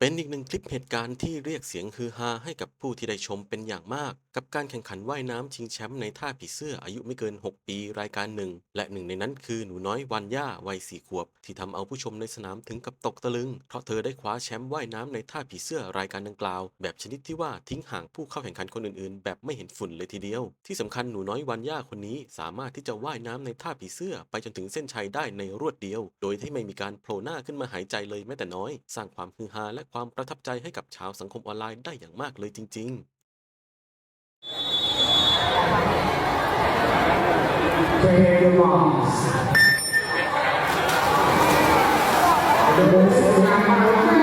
เป็นอีกหนึ่งคลิปเหตุการณ์ที่เรียกเสียงฮือฮาให้กับผู้ที่ได้ชมเป็นอย่างมาก กับการแข่งขันว่ายน้ำชิงแชมป์ในท่าผีเสื้ออายุไม่เกิน 6 ปีรายการหนึ่ง และหนึ่งในนั้นคือหนูน้อยวันย่าวัยสี่ขวบ ที่ทำเอาผู้ชมในสนามถึงกับตกตะลึง เพราะเธอได้คว้าแชมป์ว่ายน้ำในท่าผีเสื้อรายการดังกล่าว แบบชนิดที่ว่าทิ้งห่างผู้เข้าแข่งขันคนอื่นๆ แบบไม่เห็นฝุ่นเลยทีเดียว ที่สำคัญหนูน้อยวันย่าคนนี้สามารถที่จะว่ายน้ำในท่าผีเสื้อไปจนถึงเส้นชัยได้ในรวดเดียว โดยที่ไม่มีการโผล่หน้าขึ้นมาหายใจเลยแม้แต่น้อย สร้างความฮือฮาและความประทับใจให้กับชาวสังคมออนไลน์ได้อย่างมากเลยจริง ๆ